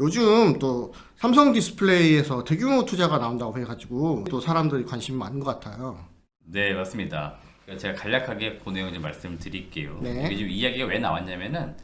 요즘 또 삼성 디스플레이에서 대규모 투자가 나온다고 해가지고 또 사람들이 관심이 많은 것 같아요. 네, 맞습니다. 그래서 제가 간략하게 그 내용 좀 말씀을 드릴게요. 네. 지금 이야기가 왜 나왔냐면은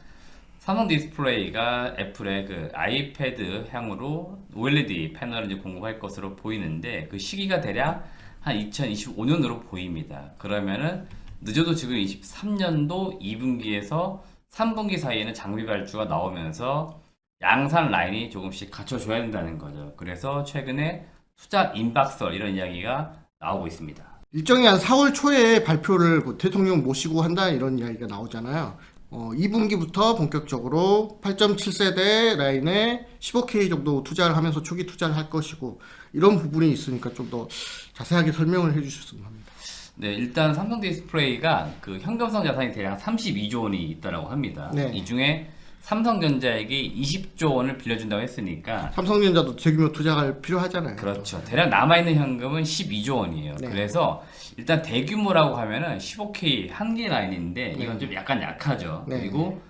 삼성 디스플레이가 애플의 그 아이패드 향으로 OLED 패널을 이제 공급할 것으로 보이는데 그 시기가 대략 한 2025년으로 보입니다. 그러면은 늦어도 지금 23년도 2분기에서 3분기 사이에는 장비 발주가 나오면서 양산 라인이 조금씩 갖춰줘야 된다는 거죠. 그래서 최근에 투자 임박설 이런 이야기가 나오고 있습니다. 일정이 한 4월 초에 발표를 그 대통령 모시고 한다 이런 이야기가 나오잖아요. 어, 2분기부터 본격적으로 8.7세대 라인에 15K 정도 투자를 하면서 초기 투자를 할 것이고 이런 부분이 있으니까 좀 더 자세하게 설명을 해주셨으면 합니다. 네, 일단 삼성 디스플레이가 그 현금성 자산이 대략 32조 원이 있다라고 합니다. 네. 이 중에 삼성전자에게 20조 원을 빌려준다고 했으니까 삼성전자도 대규모 투자가 필요하잖아요. 그렇죠. 대략 남아있는 현금은 12조 원이에요. 네. 그래서 일단 대규모라고 하면은 15K 한 개 라인인데 이건 네. 좀 약간 약하죠. 네. 그리고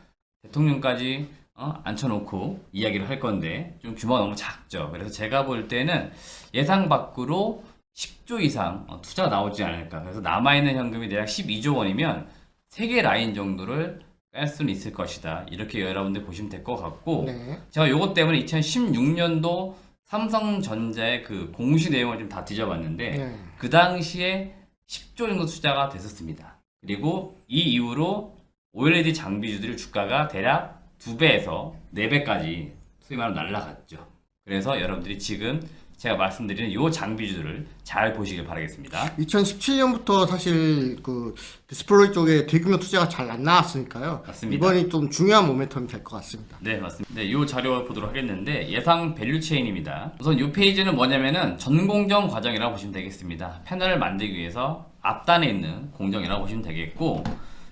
대통령까지 어, 앉혀놓고 이야기를 할 건데 좀 규모가 너무 작죠. 그래서 제가 볼 때는 예상 밖으로 10조 이상 어, 투자가 나오지 않을까. 그래서 남아있는 현금이 대략 12조 원이면 3개 라인 정도를 깔 수는 있을 것이다. 이렇게 여러분들 보시면 될 것 같고 네. 제가 요것 때문에 2016년도 삼성전자의 그 공시 내용을 좀 다 뒤져봤는데 네. 그 당시에 10조 정도 투자가 됐었습니다. 그리고 이 이후로 OLED 장비주들 주가가 대략 2배에서 4배까지 수익만으로 날라갔죠. 그래서 여러분들이 지금 제가 말씀드리는 이 장비주들을 잘 보시길 바라겠습니다. 2017년부터 사실 그 디스플레이 쪽에 대규모 투자가 잘 안 나왔으니까요. 맞습니다. 이번이 좀 중요한 모멘텀이 될 것 같습니다. 네, 맞습니다. 네, 이 자료 보도록 하겠는데 예상 밸류 체인입니다. 우선 이 페이지는 뭐냐면은 전공정 과정이라고 보시면 되겠습니다. 패널을 만들기 위해서 앞단에 있는 공정이라고 보시면 되겠고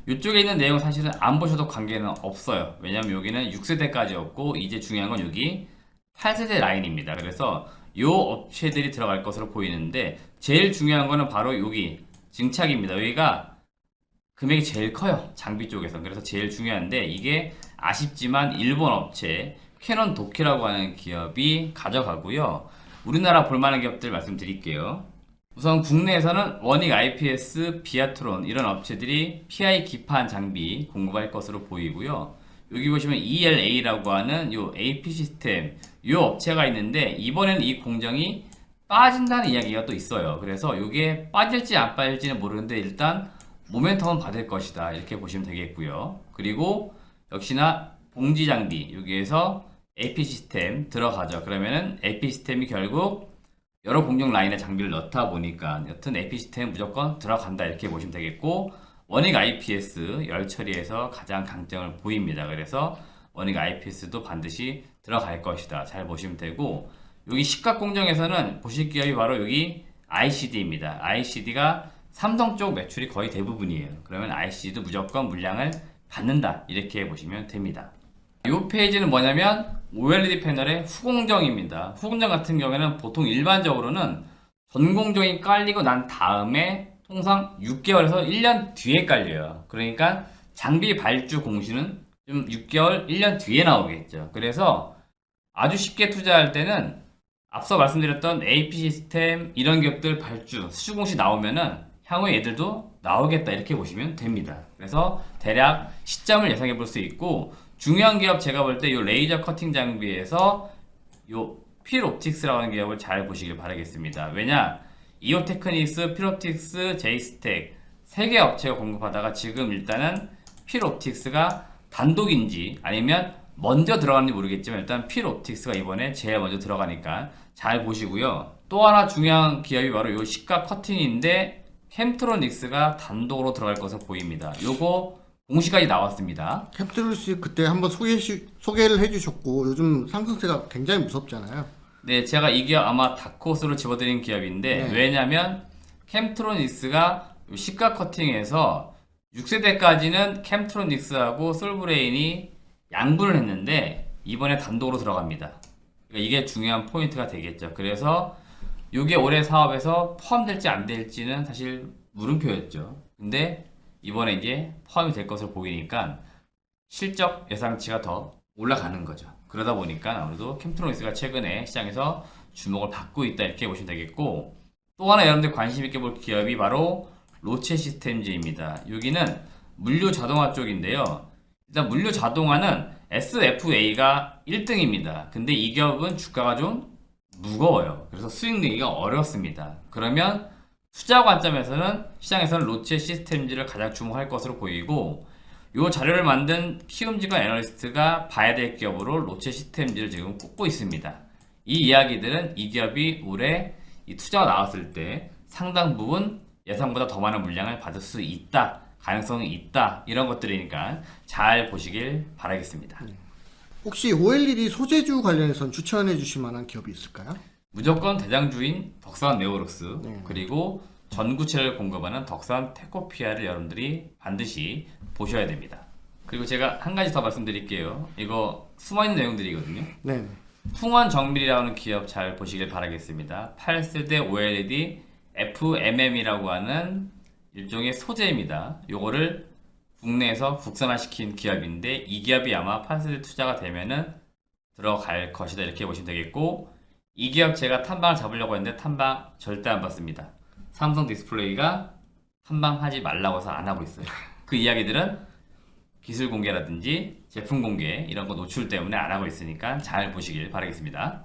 이쪽에 있는 내용 사실은 안 보셔도 관계는 없어요. 왜냐면 여기는 6세대까지였고 이제 중요한 건 여기 8세대 라인입니다. 그래서 이 업체들이 들어갈 것으로 보이는데 제일 중요한 거는 바로 여기 증착입니다. 여기가 금액이 제일 커요. 장비 쪽에서. 그래서 제일 중요한데 이게 아쉽지만 일본 업체 캐논 도키라고 하는 기업이 가져가고요. 우리나라 볼만한 기업들 말씀드릴게요. 우선 국내에서는 원익 IPS, 비아트론 이런 업체들이 PI 기판 장비 공급할 것으로 보이고요. 여기 보시면 ELA라고 하는 요 AP 시스템 요 업체가 있는데 이번에는 이 공정이 빠진다는 이야기가 또 있어요. 그래서 이게 빠질지 안 빠질지는 모르는데 일단 모멘텀은 받을 것이다 이렇게 보시면 되겠고요. 그리고 역시나 봉지 장비 여기에서 AP 시스템 들어가죠. 그러면은 AP 시스템이 결국 여러 공정 라인에 장비를 넣다 보니까 여튼 AP 시스템 무조건 들어간다 이렇게 보시면 되겠고 원익 IPS 열 처리에서 가장 강점을 보입니다. 그래서 원익 IPS도 반드시 들어갈 것이다. 잘 보시면 되고 여기 식각 공정에서는 보실 기업이 바로 여기 ICD입니다. ICD가 삼성 쪽 매출이 거의 대부분이에요. 그러면 ICD도 무조건 물량을 받는다. 이렇게 보시면 됩니다. 이 페이지는 뭐냐면 OLED 패널의 후공정입니다. 후공정 같은 경우에는 보통 일반적으로는 전공정이 깔리고 난 다음에 통상 6개월에서 1년 뒤에 깔려요. 그러니까 장비 발주 공시는 좀 6개월, 1년 뒤에 나오겠죠. 그래서 아주 쉽게 투자할 때는 앞서 말씀드렸던 AP 시스템 이런 기업들 발주 수주 공시 나오면은 향후에 얘들도 나오겠다 이렇게 보시면 됩니다. 그래서 대략 시점을 예상해 볼 수 있고 중요한 기업 제가 볼 때 이 레이저 커팅 장비에서 요 필옵틱스라고 하는 기업을 잘 보시길 바라겠습니다. 왜냐 이오테크닉스, 필옵틱스, 제이스텍 세 개 업체가 공급하다가 지금 일단은 필옵틱스가 단독인지 아니면 먼저 들어갔는지 모르겠지만 일단 필옵틱스가 이번에 제일 먼저 들어가니까 잘 보시고요. 또 하나 중요한 기업이 바로 요 시가 커팅인데 캠트로닉스가 단독으로 들어갈 것으로 보입니다. 요거 공시까지 나왔습니다. 캡트루스 그때 한번 소개, 소개를 해주셨고 요즘 상승세가 굉장히 무섭잖아요. 네, 제가 이 기업 아마 다크호스로 집어드린 기업인데 네. 왜냐면 캠트로닉스가 요 시가 커팅에서 6세대까지는 캠트로닉스하고 솔브레인이 양분을 했는데 이번에 단독으로 들어갑니다. 그러니까 이게 중요한 포인트가 되겠죠. 그래서 이게 올해 사업에서 포함될지 안 될지는 사실 물음표였죠. 근데 이번에 이제 포함이 될 것으로 보이니까 실적 예상치가 더 올라가는 거죠. 그러다 보니까 아무래도 캠트로닉스가 최근에 시장에서 주목을 받고 있다 이렇게 보시면 되겠고 또 하나 여러분들 관심 있게 볼 기업이 바로 로체 시스템즈입니다. 여기는 물류 자동화 쪽인데요. 일단 물류 자동화는 SFA가 1등입니다. 근데 이 기업은 주가가 좀 무거워요. 그래서 수익 내기가 어렵습니다. 그러면 투자 관점에서는 시장에서는 로체 시스템즈를 가장 주목할 것으로 보이고 이 자료를 만든 키움지가 애널리스트가 봐야 될 기업으로 로체 시스템즈를 지금 꼽고 있습니다. 이 이야기들은 이 기업이 올해 이 투자가 나왔을 때 상당 부분 예상보다 더 많은 물량을 받을 수 있다. 가능성이 있다. 이런 것들이니까 잘 보시길 바라겠습니다. 혹시 OLED 소재주 관련해서 추천해 주실 만한 기업이 있을까요? 무조건 대장주인 덕산 네오록스 네. 그리고 전구체를 공급하는 덕산 테코피아를 여러분들이 반드시 보셔야 됩니다. 그리고 제가 한 가지 더 말씀드릴게요. 이거 숨어있는 내용들이거든요. 네. 풍원 정밀이라는 기업 잘 보시길 바라겠습니다. 8세대 OLED FMM이라고 하는 일종의 소재입니다. 요거를 국내에서 국산화시킨 기업인데 이 기업이 아마 8세대 투자가 되면은 들어갈 것이다 이렇게 보시면 되겠고 이 기업 제가 탐방을 잡으려고 했는데 탐방 절대 안 받습니다. 삼성 디스플레이가 탐방하지 말라고 해서 안 하고 있어요. 그 이야기들은 기술 공개라든지 제품 공개 이런 거 노출 때문에 안 하고 있으니까 잘 보시길 바라겠습니다.